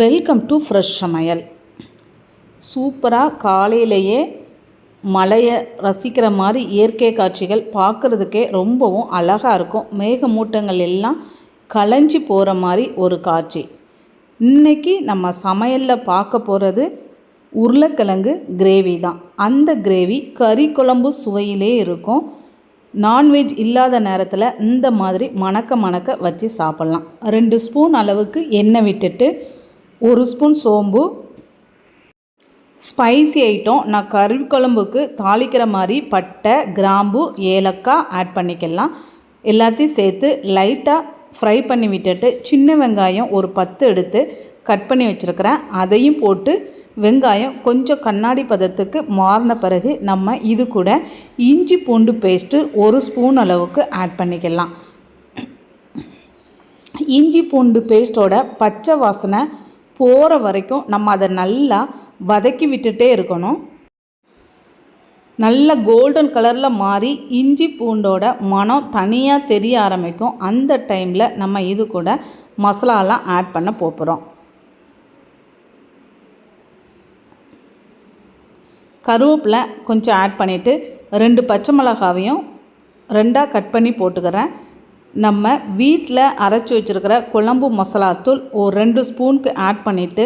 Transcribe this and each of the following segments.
Welcome to fresh சமையல். சூப்பராக காலையிலேயே மலையை ரசிக்கிற மாதிரி இயற்கை காட்சிகள் பார்க்குறதுக்கே ரொம்பவும் அழகாக இருக்கும். மேகமூட்டங்கள் எல்லாம் கலைஞ்சி போகிற மாதிரி ஒரு காட்சி. இன்னைக்கு நம்ம சமையலில் பார்க்க போகிறது உருளைக்கிழங்கு கிரேவி தான். அந்த கிரேவி கறி குழம்பு சுவையிலே இருக்கும். நான்வெஜ் இல்லாத நேரத்தில் இந்த மாதிரி மணக்க மணக்க வச்சு சாப்பிட்லாம். ரெண்டு ஸ்பூன் அளவுக்கு எண்ணெய் விட்டுட்டு ஒரு ஸ்பூன் சோம்பு ஸ்பைசி ஐட்டம் நான் கறிக்குழம்புக்கு தாளிக்கிற மாதிரி பட்டை கிராம்பு ஏலக்காய் ஆட் பண்ணிக்கலாம். எல்லாத்தையும் சேர்த்து லைட்டாக ஃப்ரை பண்ணி விட்டுட்டு சின்ன வெங்காயம் ஒரு பத்து எடுத்து கட் பண்ணி வச்சுருக்கிறேன். அதையும் போட்டு வெங்காயம் கொஞ்சம் கண்ணாடி பதத்துக்கு மாறின பிறகு நம்ம இது கூட இஞ்சி பூண்டு பேஸ்ட்டு ஒரு ஸ்பூன் அளவுக்கு ஆட் பண்ணிக்கலாம். இஞ்சி பூண்டு பேஸ்ட்டோட பச்சை வாசனை போகிற வரைக்கும் நம்ம அதை நல்லா வதக்கி விட்டுட்டே இருக்கணும். நல்ல கோல்டன் கலரில் மாறி இஞ்சி பூண்டோட மனம் தனியாக தெரிய ஆரம்பிக்கும். அந்த டைமில் நம்ம இது கூட மசாலாலாம் ஆட் பண்ண போகிறோம் கருவேப்பிலை கொஞ்சம் ஆட் பண்ணிவிட்டு ரெண்டு பச்சை மிளகாவையும் ரெண்டாக கட் பண்ணி போட்டுக்கிறேன். நம்ம வீட்டில் அரைச்சி வச்சுருக்கிற குழம்பு மசாலாத்தூள் ஒரு ரெண்டு ஸ்பூனுக்கு ஆட் பண்ணிவிட்டு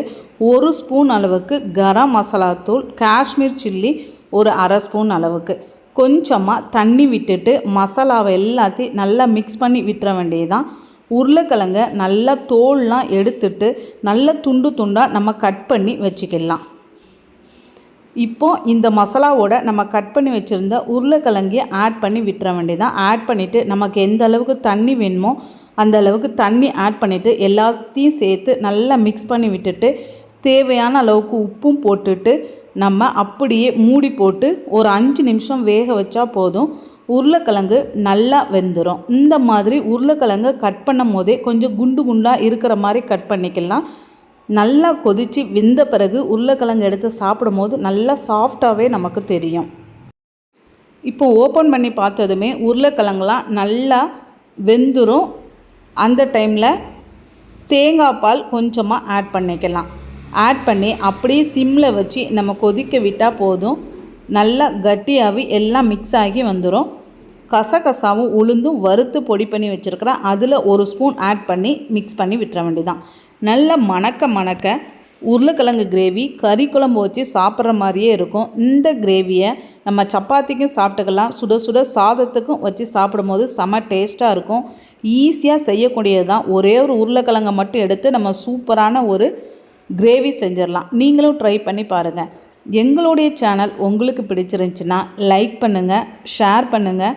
ஒரு ஸ்பூன் அளவுக்கு கரம் மசாலாத்தூள் காஷ்மீர் சில்லி ஒரு அரை ஸ்பூன் அளவுக்கு. கொஞ்சமாக தண்ணி விட்டுட்டு மசாலாவை எல்லாத்தையும் நல்லா மிக்ஸ் பண்ணி விட்டுற வேண்டியதுதான். உருளைக்கிழங்க நல்லா தோல்லாம் எடுத்துட்டு நல்ல துண்டு துண்டாக நம்ம கட் பண்ணி வச்சுக்கலாம். இப்போ இந்த மசாலாவோட நம்ம கட் பண்ணி வச்சுருந்த உருளைக்கிழங்கையை ஆட் பண்ணி விட்டுற வேண்டியதான் ஆட் பண்ணிவிட்டு நமக்கு எந்த அளவுக்கு தண்ணி வேணுமோ அந்த அளவுக்கு தண்ணி ஆட் பண்ணிவிட்டு எல்லாத்தையும் சேர்த்து நல்லா மிக்ஸ் பண்ணி விட்டுட்டு தேவையான அளவுக்கு உப்பும் போட்டுட்டு நம்ம அப்படியே மூடி போட்டு ஒரு அஞ்சு நிமிஷம் வேக வச்சா போதும். உருளைக்கிழங்கு நல்லா வெந்துடும் இந்த மாதிரி உருளைக்கிழங்கு கட் பண்ணும் போதே கொஞ்சம் குண்டு குண்டாக இருக்கிற மாதிரி கட் பண்ணிக்கலாம். நல்லா கொதித்து வெந்த பிறகு உருளைக்கிழங்கு எடுத்து சாப்பிடும் போது நல்லா சாஃப்டாகவே நமக்கு தெரியும். இப்போ ஓப்பன் பண்ணி பார்த்ததுமே உருளைக்கிழங்குலாம் நல்லா வெந்துடும் அந்த டைமில் தேங்காய் பால் கொஞ்சமாக ஆட் பண்ணிக்கலாம். ஆட் பண்ணி அப்படியே சிம்மில் வச்சு நம்ம கொதிக்க விட்டால் போதும். நல்லா கட்டியாகி எல்லாம் மிக்ஸ் ஆகி வந்துடும் கசகசாவும் உளுந்தும் வறுத்து பொடி பண்ணி வச்சுருக்கிறேன். அதில் ஒரு ஸ்பூன் ஆட் பண்ணி மிக்ஸ் பண்ணி விட்டுற வேண்டியதான் நல்ல மணக்க மணக்க உருளைக்கிழங்கு கிரேவி கறி குழம்பு வச்சு சாப்பிட்ற மாதிரியே இருக்கும். இந்த கிரேவியை நம்ம சப்பாத்திக்கும் சாப்பிட்டுக்கலாம். சுட சுட சாதத்துக்கும் வச்சு சாப்பிடும்போது செம டேஸ்ட்டாக இருக்கும். ஈஸியாக செய்யக்கூடியது தான். ஒரே ஒரு உருளைக்கிழங்கை மட்டும் எடுத்து நம்ம சூப்பரான ஒரு கிரேவி செஞ்சிடலாம். நீங்களும் ட்ரை பண்ணி பாருங்கள் எங்களுடைய சேனல் உங்களுக்கு பிடிச்சிருந்துச்சின்னா லைக் பண்ணுங்கள் ஷேர் பண்ணுங்கள்